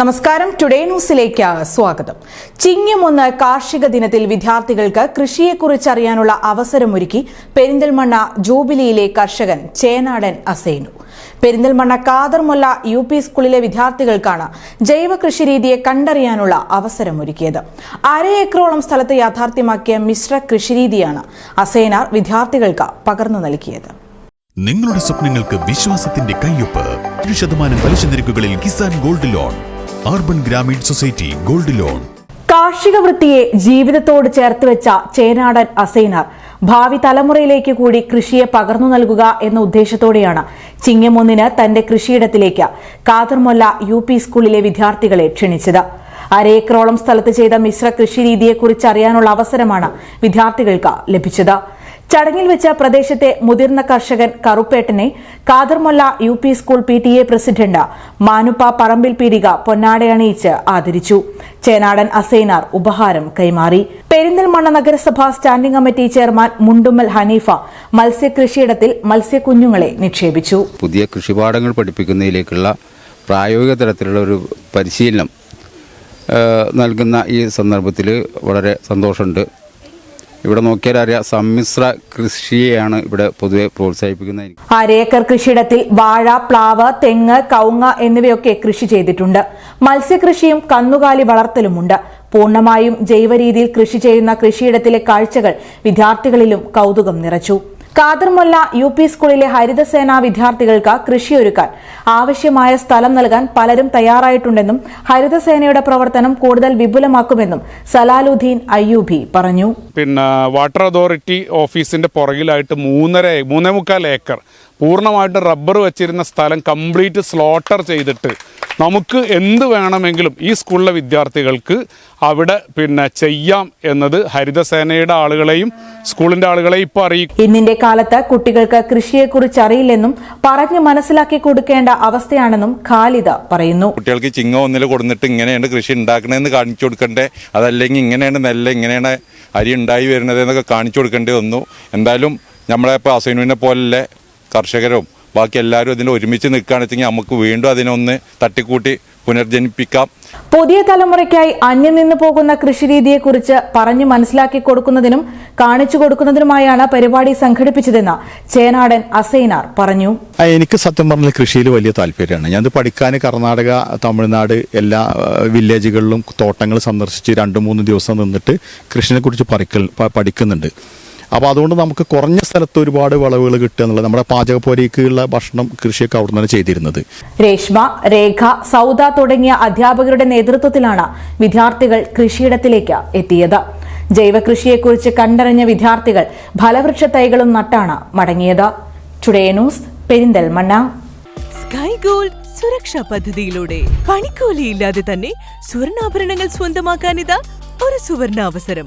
നമസ്കാരം. ടുഡേ ന്യൂസിലേക്ക് സ്വാഗതം. ചിങ്ങമൊന്ന് കാർഷിക ദിനത്തിൽ വിദ്യാർത്ഥികൾക്ക് കൃഷിയെക്കുറിച്ച് അറിയാനുള്ള അവസരമൊരുക്കി പെരിന്തൽമണ്ണ ജൂബിലിയിലെ കർഷകൻ ചേനാടൻ അസൈനു. പെരിന്തൽമണ്ണ കാതർമൊല്ല യു പി സ്കൂളിലെ വിദ്യാർത്ഥികൾക്കാണ് ജൈവ കൃഷി രീതിയെ കണ്ടറിയാനുള്ള അവസരമൊരുക്കിയത്. അര ഏക്കറോളം സ്ഥലത്ത് യാഥാർത്ഥ്യമാക്കിയ മിശ്ര കൃഷിരീതിയാണ് അസൈനാർ വിദ്യാർത്ഥികൾക്ക് പകർന്നു നൽകിയത്. നിങ്ങളുടെ സ്വപ്നങ്ങൾക്ക് വിശ്വാസത്തിന്റെ കയ്യൊപ്പ്. ഒരു ശതമാനം പലിശ നിരക്കുകളിൽ Kisan gold loan. Urban Grameen society gold loan. കാർഷിക വൃത്തിയെ ജീവിതത്തോട് ചേർത്ത് വെച്ച ചേനാടൻ അസൈനാർ ഭാവി തലമുറയിലേക്ക് കൂടി കൃഷിയെ പകർന്നു നൽകുക എന്ന ഉദ്ദേശത്തോടെയാണ് ചിങ്ങമൊന്നിന് തന്റെ കൃഷിയിടത്തിലേക്ക് കാതർമൊല്ല യു പി സ്കൂളിലെ വിദ്യാർത്ഥികളെ ക്ഷണിച്ചത്. അരേക്കറോളം സ്ഥലത്ത് ചെയ്ത മിശ്ര കൃഷി രീതിയെക്കുറിച്ച് അറിയാനുള്ള അവസരമാണ് വിദ്യാർത്ഥികൾക്ക് ലഭിച്ചത്. ചടങ്ങിൽ വെച്ച പ്രദേശത്തെ മുതിർന്ന കർഷകൻ കറുപ്പേട്ടനെ Kadarmolla U P school P T A president Manuppa Parambil Peedika പൊന്നാടയണിയിച്ച് ആദരിച്ചു. ചേനാടൻ അസൈനാർ ഉപഹാരം കൈമാറി. പെരിന്തൽമണ്ണ നഗരസഭ standing committee chairman Mundummal Haneefa മത്സ്യകൃഷിയിടത്തിൽ മത്സ്യക്കുഞ്ഞുങ്ങളെ നിക്ഷേപിച്ചു. പുതിയ കൃഷിപാഠങ്ങൾ പഠിപ്പിക്കുന്നതിലേക്കുള്ള പ്രായോഗിക തലത്തിലുള്ള ഒരു പരിശീലനം നൽകുന്ന ഈ സന്ദർഭത്തിൽ വളരെ സന്തോഷമുണ്ട്. ഇവിടെ നോക്കിയാൽ അറിയാം സമ്മിശ്ര കൃഷിയെയാണ് ഇവിടെ പൊതുവെ പ്രോത്സാഹിപ്പിക്കുന്നത് അരേക്കർ കൃഷിയിടത്തിൽ വാഴ പ്ലാവ് തെങ്ങ് കവുങ്ങ എന്നിവയൊക്കെ കൃഷി ചെയ്തിട്ടുണ്ട്. മത്സ്യകൃഷിയും കന്നുകാലി വളർത്തലുമുണ്ട്. പൂർണമായും ജൈവ രീതിയിൽ കൃഷി ചെയ്യുന്ന കൃഷിയിടത്തിലെ കാഴ്ചകൾ വിദ്യാർത്ഥികളിലും കൗതുകം നിറച്ചു. കാതർമൊല്ല യു പി സ്കൂളിലെ ഹരിതസേനാ വിദ്യാർത്ഥികൾക്ക് കൃഷിയൊരുക്കാൻ ആവശ്യമായ സ്ഥലം നൽകാൻ പലരും തയ്യാറായിട്ടുണ്ടെന്നും ഹരിതസേനയുടെ പ്രവർത്തനം കൂടുതൽ വിപുലമാക്കുമെന്നും സലാലുദ്ദീൻ അയ്യൂബി പറഞ്ഞു. പിന്നെ വാട്ടർ അതോറിറ്റി ഓഫീസിന്റെ പുറകിലായിട്ട് മൂന്നര മൂന്നേ മുക്കാൽ ഏക്കർ പൂർണമായിട്ട് റബ്ബർ വെച്ചിരുന്ന സ്ഥലം കംപ്ലീറ്റ് സ്ലോട്ടർ ചെയ്തിട്ട് നമുക്ക് എന്ത് വേണമെങ്കിലും ഈ സ്കൂളിലെ വിദ്യാർത്ഥികൾക്ക് അവിടെ പിന്നെ ചെയ്യാം എന്നത് ഹരിതസേനയുടെ ആളുകളെയും സ്കൂളിന്റെ ആളുകളെയും ഇപ്പോൾ അറിയിക്കും ഇന്നിന്റെ കാലത്ത് കുട്ടികൾക്ക് കൃഷിയെക്കുറിച്ച് അറിയില്ലെന്നും പറഞ്ഞു മനസ്സിലാക്കി കൊടുക്കേണ്ട അവസ്ഥയാണെന്നും ഖാലിദ പറയുന്നു. കുട്ടികൾക്ക് ചിങ്ങ ഒന്നിൽ കൊടുത്തിട്ട് ഇങ്ങനെയാണ് കൃഷി ഉണ്ടാക്കണതെന്ന് കാണിച്ചു കൊടുക്കണ്ടേ? അതല്ലെങ്കിൽ ഇങ്ങനെയാണ് നെല്ല് ഇങ്ങനെയാണ് അരി ഉണ്ടായി വരുന്നത് എന്നൊക്കെ കാണിച്ചു കൊടുക്കേണ്ടി വന്നു. എന്തായാലും നമ്മളെ ഇപ്പോൾ അസൈനുവിനെ പോലുള്ള കർഷകരും ബാക്കി എല്ലാവരും ഇതിൽ ഒരുമിച്ച് നിൽക്കുകയാണെന്ന് വെച്ചെങ്കിൽ നമുക്ക് വീണ്ടും അതിനൊന്ന് തട്ടിക്കൂട്ടി പുനർജനിപ്പിക്കാം. പുതിയ തലമുറയ്ക്കായി അന്യം നിന്ന് പോകുന്ന കൃഷിരീതിയെക്കുറിച്ച് പറഞ്ഞു മനസ്സിലാക്കി കൊടുക്കുന്നതിനും കാണിച്ചു കൊടുക്കുന്നതിനുമായാണ് പരിപാടി സംഘടിപ്പിച്ചതെന്ന് ചേനാടൻ അസൈനാർ പറഞ്ഞു. എനിക്ക് സത്യം പറഞ്ഞാൽ കൃഷിയിൽ വലിയ താല്പര്യമാണ്. ഞാനത് പഠിക്കാൻ കർണാടക തമിഴ്നാട് എല്ലാ വില്ലേജുകളിലും തോട്ടങ്ങൾ സന്ദർശിച്ച് രണ്ട് മൂന്ന് ദിവസം നിന്നിട്ട് കൃഷിനെ കുറിച്ച് പഠിക്കുന്നുണ്ട്. അപ്പോൾ അതുകൊണ്ട് നമുക്ക് കുറഞ്ഞ സ്ഥലത്ത് ഒരുപാട് വിളവുകൾ കിട്ടുക എന്നുള്ളത് നമ്മുടെ പാചകപ്പോരേക്കുള്ള ഭക്ഷണം കൃഷിയൊക്കെ അവിടെ നിന്ന് ചെയ്തിരുന്നത്. രേഷ്മ രേഖ സൗദ തുടങ്ങിയ അധ്യാപകരുടെ നേതൃത്വത്തിലാണ് വിദ്യാർത്ഥികൾ കൃഷിയിടത്തിലേക്ക് എത്തിയത്. ജൈവകൃഷിയെക്കുറിച്ച് കണ്ടറിഞ്ഞ വിദ്യാർത്ഥികൾ ഫലവൃക്ഷ തൈകളും നട്ടാണ് മടങ്ങിയത്. Today news Perinthalmanna. Sky gold Suraksha പദ്ധതിയിലൂടെ പണിക്കൂലിയില്ലാതെ തന്നെ സ്വർണാഭരണങ്ങൾ സ്വന്തമാക്കാനിതാ ഒരു സുവർണ അവസരം